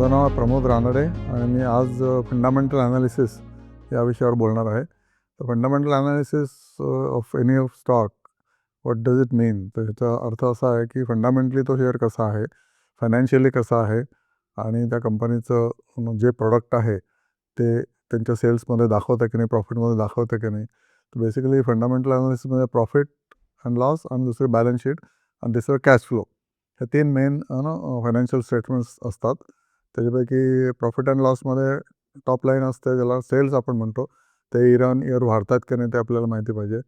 माझं नाव प्रमोद रानडे आणि मी आज फंडामेंटल ॲनालिसिस या विषयावर बोलणार आहे. तर fundamental analysis of any of stock what does it mean तर ह्याचा अर्थ असा आहे की फंडामेंटली तो शेअर कसा आहे? फायनान्शियली कसा आहे? आणि त्या कंपनीचं जे प्रॉडक्ट आहे ते त्यांच्या सेल्समध्ये दाखवतं की नाही प्रॉफिटमध्ये दाखवतं की नाही? तर बेसिकली फंडामेंटल ॲनालिसिसमध्ये प्रॉफिट अँड लॉस आणि दुसरी बॅलन्स शीट आणि तिसरं कॅश फ्लो हे तीन मेन ना फायनान्शियल स्टेटमेंट्स असतात. त्याच्यापैकी प्रॉफिट अँड लॉसमध्ये टॉप लाईन असते ज्याला सेल्स आपण म्हणतो ते इयर ऑन इयर वाढतात की नाही ते आपल्याला माहिती पाहिजे.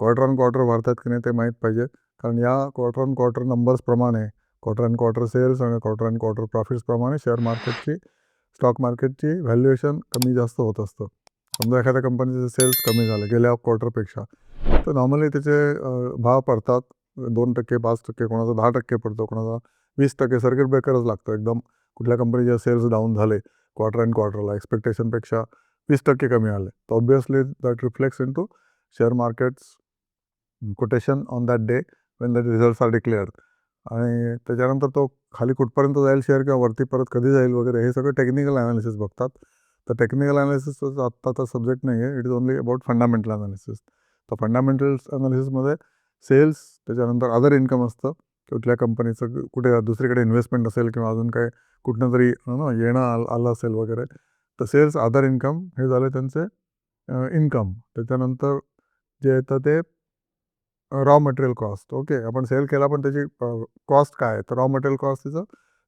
क्वार्टर ऑन क्वार्टर वाढतात की नाही ते माहीत पाहिजे. कारण या क्वार्टर ऑन क्वार्टर नंबर्सप्रमाणे क्वार्टर अँड क्वार्टर सेल्स आणि क्वार्टर अँड क्वार्टर प्रॉफिट्सप्रमाणे शेअर मार्केटची स्टॉक मार्केटची व्हॅल्युएशन कमी जास्त होत असतं. समजा एखाद्या कंपनीचे सेल्स कमी झाले गेल्या क्वार्टरपेक्षा तर नॉर्मली त्याचे भाव पडतात. दोन टक्के पाच टक्के कोणाचा दहा टक्के पडतो कोणाचा वीस टक्के. सर्किट ब्रेकरच लागतो एकदम. कुठल्या कंपनीचे सेल्स डाऊन झाले क्वार्टर अँड क्वार्टरला एक्सपेक्टेशनपेक्षा वीस टक्के कमी आले. तर obviously that reflects in to share markets quotation on that day when that results are declared आणि त्याच्यानंतर तो खाली कुठपर्यंत जाईल शेअर किंवा वरती परत कधी जाईल वगैरे हे सगळं टेक्निकल ॲनालिसिस बघतात. तर टेक्निकल ॲनालिसिस आत्ताचा सब्जेक्ट नाही आहे. It is only about fundamental analysis तर फंडामेंटल ॲनालिसिसमध्ये सेल्स त्याच्यानंतर अदर इन्कम असतं. कुठल्या कंपनीचं कुठे दुसरीकडे इन्व्हेस्टमेंट असेल किंवा अजून काय कुठनं तरी ना येणं आल आलं असेल वगैरे तर सेल्स आधार इन्कम हे झालं त्यांचे इन्कम त्याच्यानंतर जे येतं ते रॉ मटेरियल कॉस्ट ओके आपण सेल केला पण त्याची कॉस्ट काय आहे? तर रॉ मटेरियल कॉस्ट तिचं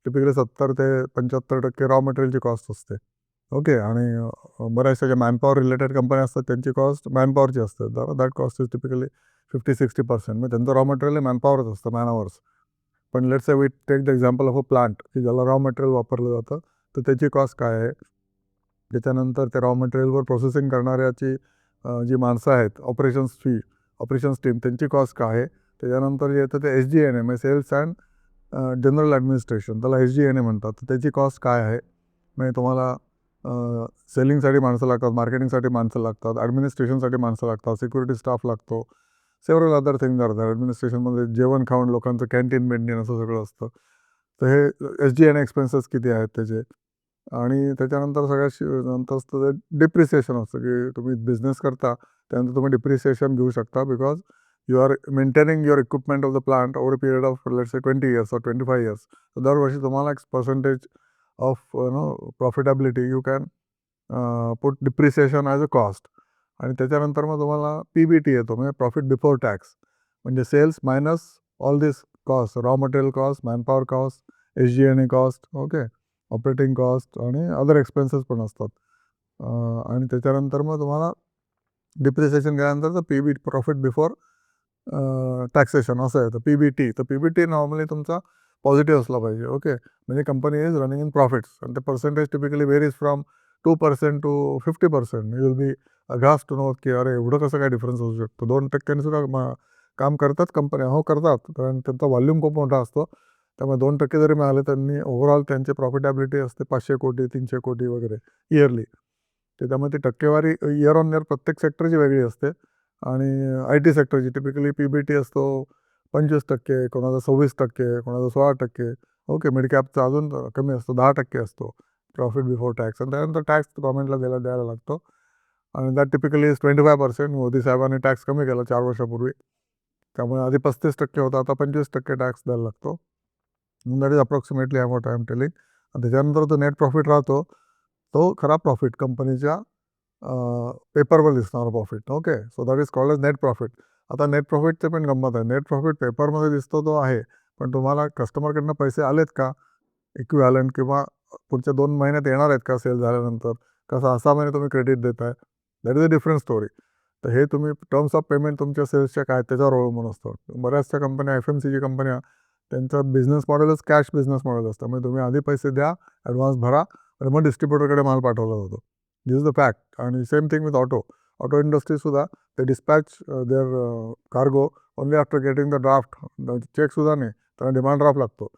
टिपिकली सत्तर ते पंच्याहत्तर टक्के रॉ मटेरियलची कॉस्ट असते. ओके आणि बऱ्याचशा ज्या मॅनपॉवर रिलेटेड कंपन्या असतात त्यांची कॉस्ट मॅनपॉवरची असते. That cost is typically fifty sixty percent म्हणजे त्यांचं रॉ मटेरियल मॅनपॉवरच असतं मॅन आवर्स पण let's uh we take the example of a plant की ज्याला रॉ मटेरियल वापरलं जातं तर त्याची कॉस्ट काय आहे? त्याच्यानंतर त्या रॉ मटेरियलवर प्रोसेसिंग करणाऱ्याची जी माणसं आहेत ऑपरेशन्स फी ऑपरेशन्स टीम त्यांची कॉस्ट काय आहे? त्याच्यानंतर जे येतं ते S G and A sales and general administration त्याला एस जी एन ए म्हणतात. तर त्याची कॉस्ट काय आहे? म्हणजे तुम्हाला सेलिंगसाठी माणसं लागतात मार्केटिंगसाठी माणसं लागतात ॲडमिनिस्ट्रेशनसाठी माणसं लागतात सिक्युरिटी स्टाफ लागतो सेवरल अदर थिंग दर ॲडमिनिस्ट्रेशनमध्ये जेवण खाऊन लोकांचं कॅन्टीन मेंटेन असं सगळं असतं. तर हे एस जी एन एक्सपेन्सेस किती आहेत त्याचे? आणि त्याच्यानंतर सगळ्यात नंतर असतं ते डिप्रिसिएशन असतं की तुम्ही बिझनेस करता त्यानंतर तुम्ही डिप्रिसिएशन घेऊ शकता because you are maintaining your equipment of the plant over period of let's uh twenty years or twenty five years तर दरवर्षी तुम्हाला एक percentage of no profitability you can put depreciation as a cost आणि त्याच्यानंतर मग तुम्हाला P B T येतो म्हणजे प्रॉफिट बिफोर टॅक्स म्हणजे sales minus all this cost raw material cost manpower cost S G N A cost okay operating cost आणि other expenses पण असतात. आणि त्याच्यानंतर मग तुम्हाला डिप्रिसिएशन गेल्यानंतर तर P B profit before taxation असं येतं. पी बी टी तर पी बी टी नॉर्मली तुमचा पॉझिटिव्ह असला पाहिजे ओके म्हणजे company is running in profits आणि ते percentage typically varies from two percent to fifty percent. You will be अघास to know की अरे एवढं कसं काय डिफरन्स असू शकतो? दोन टक्क्यांनी सुद्धा काम करतात कंपन्या हो करतात. कारण त्यांचा व्हॉल्यूम खूप मोठा असतो. त्यामुळे दोन टक्के जरी मिळाले त्यांनी ओव्हरऑल त्यांची प्रॉफिटॅबिलिटी असते पाचशे कोटी तीनशे कोटी वगैरे इयरली ते त्यामुळे ती टक्केवारी इयर ऑन इयर प्रत्येक सेक्टरची वेगळी असते. आणि आय टी सेक्टरची टिपिकली पी बी टी असतो पंचवीस टक्के कोणाचा सव्वीस टक्के कोणाचा सोळा टक्के. ओके मिडकॅपचा अजून कमी असतो दहा टक्के असतो. प्रॉफिट बिफोर टॅक्स आणि त्यानंतर टॅक्स गव्हर्मेंटला द्यायला द्यायला लागतो. आणि that typically is twenty five percent Modi साहेबांनी टॅक्स कमी केला चार वर्षापूर्वी. त्यामुळे आधी पस्तीस टक्के होता आता पंचवीस टक्के टॅक्स द्यायला लागतो. That is approximately I time telling आणि त्याच्यानंतर तो नेट प्रॉफिट राहतो. तो खरा प्रॉफिट कंपनीच्या पेपरवर दिसणारा profit okay so that is called as net profit आता नेट प्रॉफिटचे पण गंमत आहे. नेट प्रॉफिट पेपरमध्ये दिसतो तो आहे. पण तुम्हाला कस्टमरकडनं पैसे आलेत का? इक्विवॅलंट किंवा पुढच्या दोन महिन्यात येणार आहेत का सेल झाल्यानंतर? का सहा महिने तुम्ही क्रेडिट देत आहे that is a different story तर हे तुम्ही टर्म्स ऑफ पेमेंट तुमच्या सेल्सच्या काय त्याच्यावर अवलंबून असतं. बऱ्याचशा कंपन्या एफ एम सीची कंपन्या त्यांचं business model cash business model असतं. म्हणजे तुम्ही आधी पैसे द्या ॲडव्हान्स भरा आणि मग डिस्ट्रीब्युटरकडे माल पाठवला जातो. दिस इज द फॅक्ट आणि same thing with auto auto इंडस्ट्रीसुद्धा ते dispatch their cargo only after getting the draft चेकसुद्धा नाही. त्यांना डिमांड ड्राफ्ट लागतो.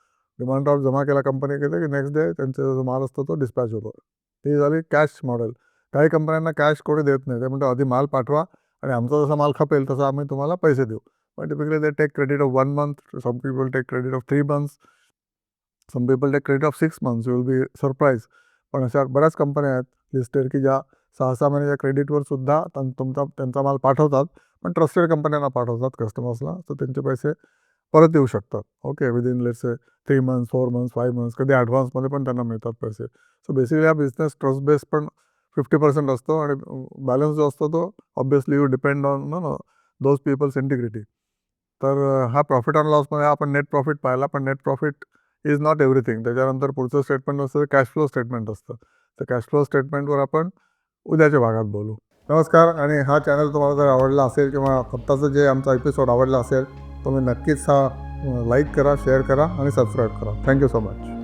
डिमांड ड्राफ्ट जमा केला कंपनी केलं की नेक्स्ट डे त्यांचा जो माल असतो तो डिस्पॅच होतो. ती झाली कॅश मॉडेल काही कंपन्यांना कॅश कोणी देत नाही. ते म्हणतात आधी माल पाठवा आणि आमचा जसा माल खपेल तसा आम्ही तुम्हाला पैसे देऊ. पण typically they take credit of one month some people take credit of three months some people take credit of six months will be surprise पण अशा बऱ्याच कंपन्या आहेत लिस्टेड की ज्या सहा सहा महिन्याच्या क्रेडिटवर सुद्धा तुमचा त्यांचा माल पाठवतात पण ट्रस्टेड कंपन्यांना पाठवतात कस्टमर्सला तर त्यांचे पैसे परत येऊ शकतात. Okay within let's three months four months five months कधी ॲडव्हान्समध्ये पण त्यांना मिळतात पैसे. सो बेसिकली हा बिझनेस ट्रस्ट बेस पण फिफ्टी पर्सेंट असतो आणि बॅलन्स जो असतो तो obviously you depend on no those people's integrity तर हा प्रॉफिट अँड लॉसमध्ये आपण नेट प्रॉफिट पाहिला पण net profit is not everything त्याच्यानंतर पुढचं स्टेटमेंट असतं कॅश फ्लो स्टेटमेंट असतं. तर कॅश फ्लो स्टेटमेंटवर आपण उद्याच्या भागात बोलू. नमस्कार आणि हा चॅनल तुम्हाला जर आवडला असेल किंवा आत्ताचं जे आमचा एपिसोड आवडला असेल तुम्ही नक्कीच हा लाईक करा शेअर करा आणि सबस्क्राईब करा. Thank you so much